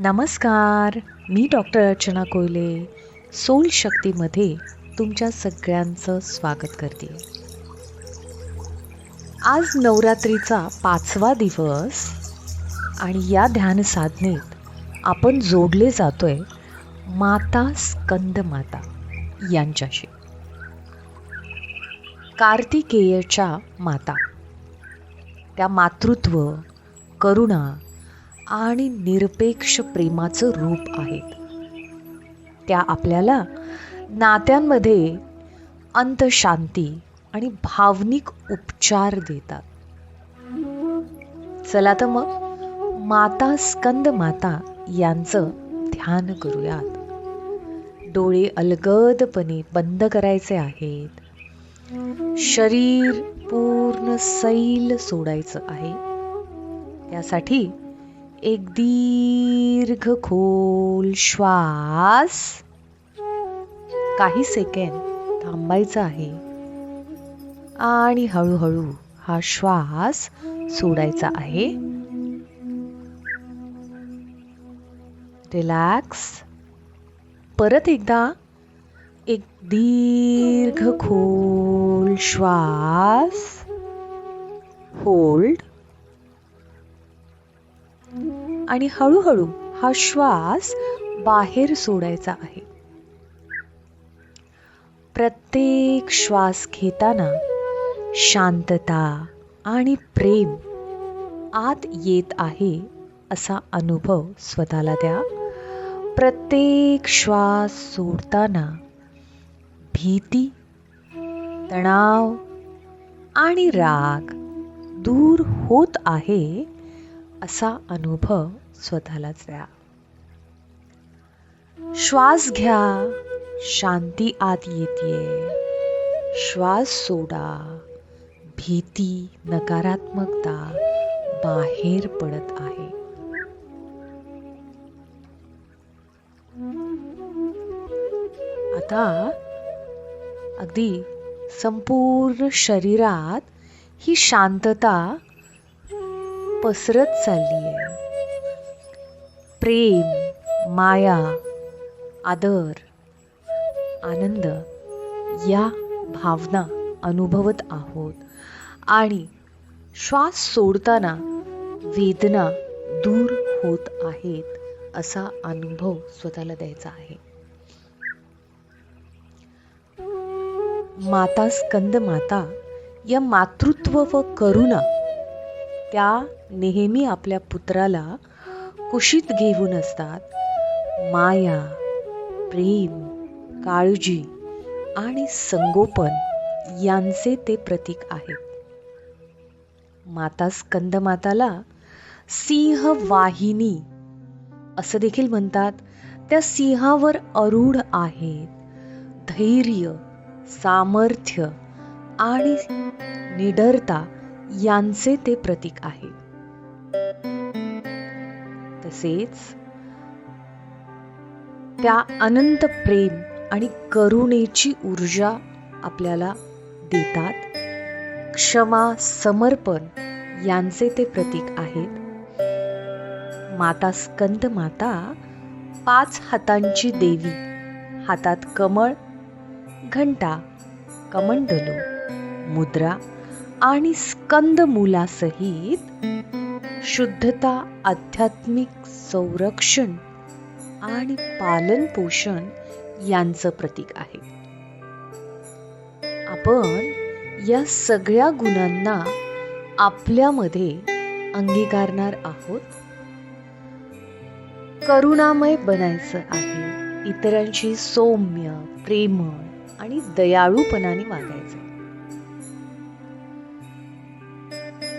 नमस्कार मी डॉक्टर अर्चना कोयले. सोल शक्तीमध्ये तुमच्या सगळ्यांचं स्वागत करते. आज नवरात्रीचा पाचवा दिवस आणि या ध्यान साधनेत आपण जोडले जातोय माता स्कंद माता यांच्याशी. कार्तिकेयच्या माता. त्या मातृत्व करुणा आणि निरपेक्ष प्रेमाचं रूप आहेत. त्या आपल्याला नात्यांमध्ये अंतशांती आणि भावनिक उपचार देतात. चला तर मग माता स्कंद माता यांचं ध्यान करूयात. डोळे अलगदपणे बंद करायचे आहेत. शरीर पूर्ण सैल सोडायचं आहे. त्यासाठी एक दीर्घ खोल श्वास. काही सेकंड थांबायचा आहे. आणि हळूहळू हा श्वास सोडायचा आहे. रिलॅक्स परत एकदा एक दीर्घ खोल श्वास. होल्ड आणि हळूहळू हा श्वास बाहेर सोडायचा आहे. प्रत्येक श्वास घेताना शांतता आणि प्रेम आत येत आहे असा अनुभव स्वतःला द्या. प्रत्येक श्वास सोडताना भीती तणाव आणि राग दूर होत आहे असा अनुभव स्वतःलाच द्या. श्वास घ्या शांती आत येते श्वास सोडा भीती नकारात्मकता बाहेर पडत आहे. आता अगदी संपूर्ण शरीरात ही शांतता पसरत चालली आहे प्रेम माया आदर आनंद या भावना अनुभवत आहोत. आणि श्वास सोडताना वेदना दूर होत आहेत असा अनुभव स्वतःला द्यायचा आहे. माता स्कंद माता या मातृत्व व करुणा त्या नेहमी आपल्या पुत्राला कुशीत घेऊन असतात. माया प्रेम काळजी आणि संगोपन यांचे ते प्रतीक आहेत. माता स्कंदमाताला सिंह वाहिनी असं देखील म्हणतात. त्या सिंहावर अरूढ आहेत. धैर्य सामर्थ्य आणि निडरता यांचे ते प्रतीक आहे. तसेच त्या अनंत प्रेम आणि करुणेची ऊर्जा आपल्याला देतात. क्षमा समर्पण यांचे ते प्रतीक आहेत. माता स्कंद माता पाच हातांची देवी हातात कमळ घंटा कमंडलो मुद्रा आणि स्कंद मुलासहित शुद्धता आध्यात्मिक संरक्षण आणि पालन पोषण यांचं प्रतीक आहे. आपण या सगळ्या गुणांना आपल्यामध्ये अंगीकारणार आहोत. करुणामय बनायचं आहे. इतरांशी सौम्य प्रेमळ आणि दयाळूपणाने वागायचं.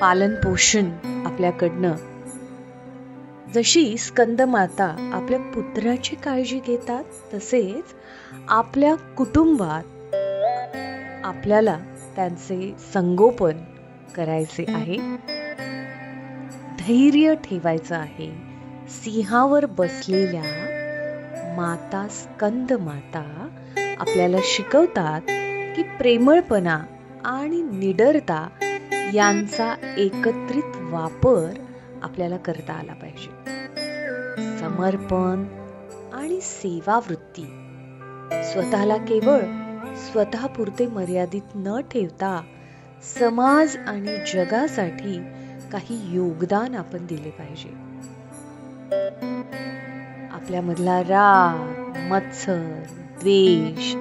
पालन पोषण आपल्याकडनं. जशी स्कंद माता आपल्या पुत्राची काळजी घेतात तसेच आपल्या कुटुंबात आपल्याला त्यांचे संगोपन करायचे आहे. धैर्य ठेवायचं आहे. सिंहावर बसलेल्या माता स्कंद माता आपल्याला शिकवतात की प्रेमळपणा आणि निडरता यांचा एकत्रित वापर आपल्याला करता आला पाहिजे. समर्पण आणि सेवावृत्ती. स्वतःला केवळ स्वतःपुरते मर्यादित न ठेवता समाज आणि जगासाठी काही योगदान आपण दिले पाहिजे. आपल्यामधला राग मत्सर द्वेष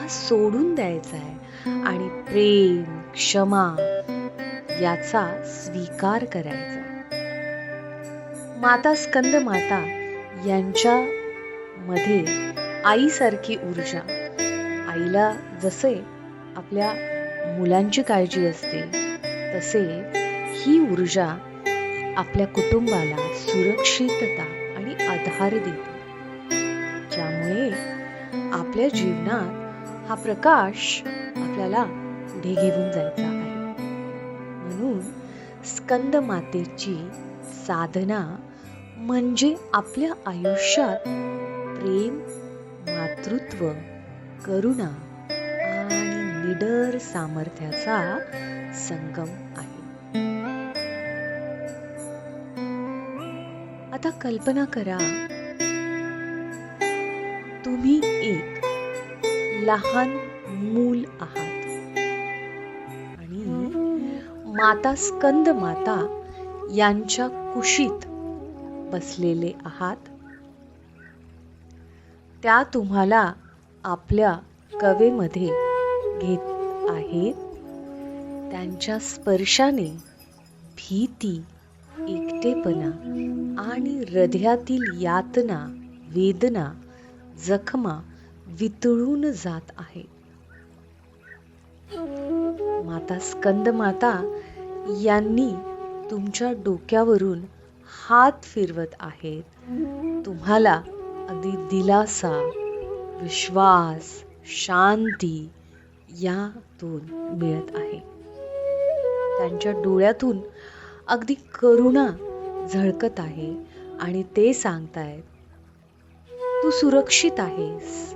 हा सोडून द्यायचा आहे. आणि प्रेम क्षमा याचा स्वीकार करायचा. माता स्कंद माता यांच्या मध्ये आईसारखी ऊर्जा. आईला जसे आपल्या मुलांची काळजी असते तसे ही ऊर्जा आपल्या कुटुंबाला सुरक्षितता आणि आधार देते. ज्यामुळे आपल्या जीवनात हा प्रकाश आपल्याला पुढे घेऊन जायचा आहे. म्हणून स्कंद मातेची साधना म्हणजे आपल्या आयुष्यात प्रेम मातृत्व करुणा आणि निडर सामर्थ्याचा संगम आहे. आता कल्पना करा तुम्ही एक लहान मूल आहात. माता स्कंद माता यांच्या कुशीत बसलेले आहात. त्या तुम्हाला आपल्या कवेमध्ये घेत आहेत. त्यांच्या स्पर्शाने भीती एकटेपणा आणि हृदयातील यातना वेदना जखमा वितळून जात आहे माता स्कंदमाता यांनी तुमच्या डोक्यावरून हात फिरवत आहेत. तुम्हाला अगदी दिलासा विश्वास शांती यातून मिळत आहे. त्यांच्या डोळ्यातून अगदी करुणा झळकत आहे आणि ते सांगतायत तू सुरक्षित आहेस.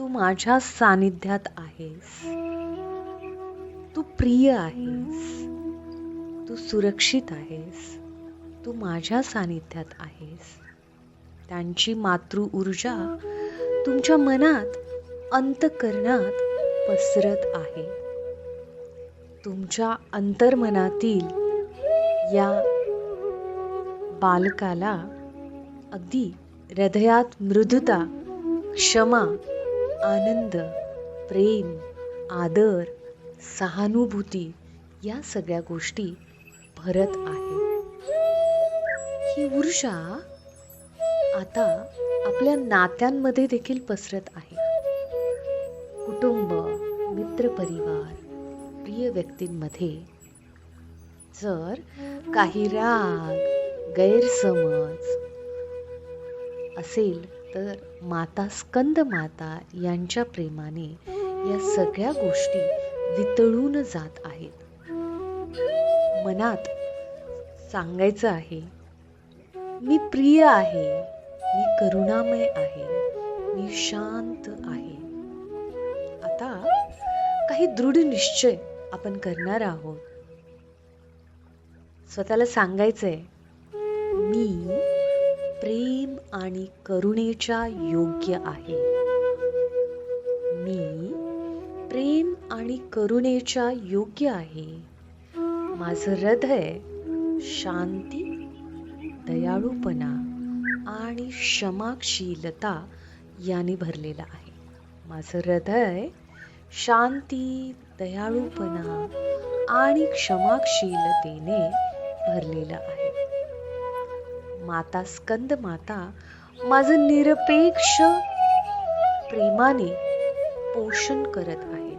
तू माझ्या सानिध्यात आहेस. तू प्रिय आहेस. तू सुरक्षित आहेस. तू माझ्या सानिध्यात आहेस. त्यांची मातृ ऊर्जा तुमच्या मनात अंतकरणात पसरत आहे. तुमच्या अंतर्मनातील या बालकाला अगदी हृदयात मृदुता क्षमा आनंद प्रेम आदर सहानुभूती या सगळ्या गोष्टी भरत आहे. ही ऊर्जा आता आपल्या नात्यांमध्ये देखील पसरत आहे. कुटुंब मित्रपरिवार प्रिय व्यक्तींमध्ये जर काही राग गैरसमज असेल तर माता स्कंद माता यांच्या प्रेमाने या सगळ्या गोष्टी वितळून जात आहेत. मनात सांगायचं आहे मी प्रिय आहे मी करुणामय आहे मी शांत आहे. आता काही दृढ निश्चय आपण करणार आहोत. स्वतःला सांगायचंय मी प्रेम आणि करुणेच्या योग्य आहे. मी प्रेम आणि करुणेच्या योग्य आहे. माझं हृदय शांती दयाळूपणा आणि क्षमाशीलता याने भरलेलं आहे. माझं हृदय शांती दयाळूपणा आणि क्षमाशीलतेने भरलेलं आहे. माता स्कंद माता माझं निरपेक्ष प्रेमाने पोषण करत आहे.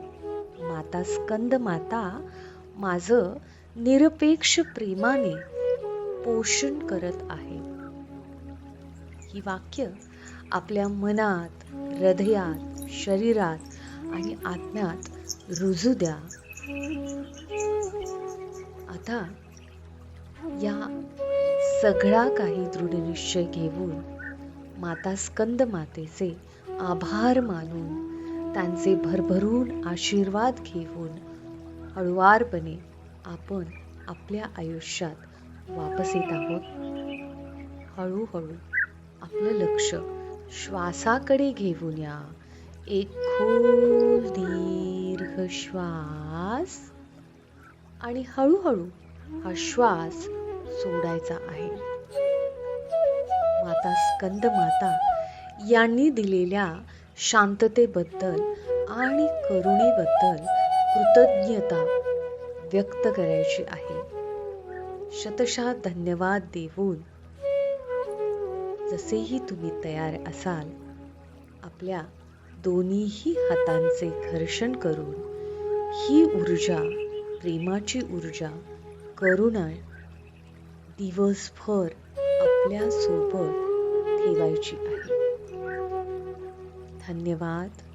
माता स्कंद माता माझं निरपेक्ष प्रेमाने पोषण करत आहे. ही वाक्य आपल्या मनात हृदयात शरीरात आणि आत्म्यात रुजू द्या. आता या सगळा काही दृढनिश्चय घेऊन माता स्कंद मातेचे आभार मानून त्यांचे भरभरून आशीर्वाद घेऊन हळुवारपणे आपण आपल्या आयुष्यात वापस येत आहोत. हळूहळू आपलं लक्ष श्वासाकडे घेऊन या. एक खोल दीर्घ श्वास आणि हळूहळू हा श्वास सोडायचा आहे. माता स्कंद माता यांनी दिलेल्या शांततेबद्दल आणि करुणेबद्दल कृतज्ञता व्यक्त करायची आहे. शतशः धन्यवाद देऊन जसेही तुम्ही तयार असाल आपल्या दोन्हीही हातांचे घर्षण करून ही ऊर्जा प्रेमाची ऊर्जा करुणा दिवसभर आपल्यासोबत ठेवायची आहे. धन्यवाद.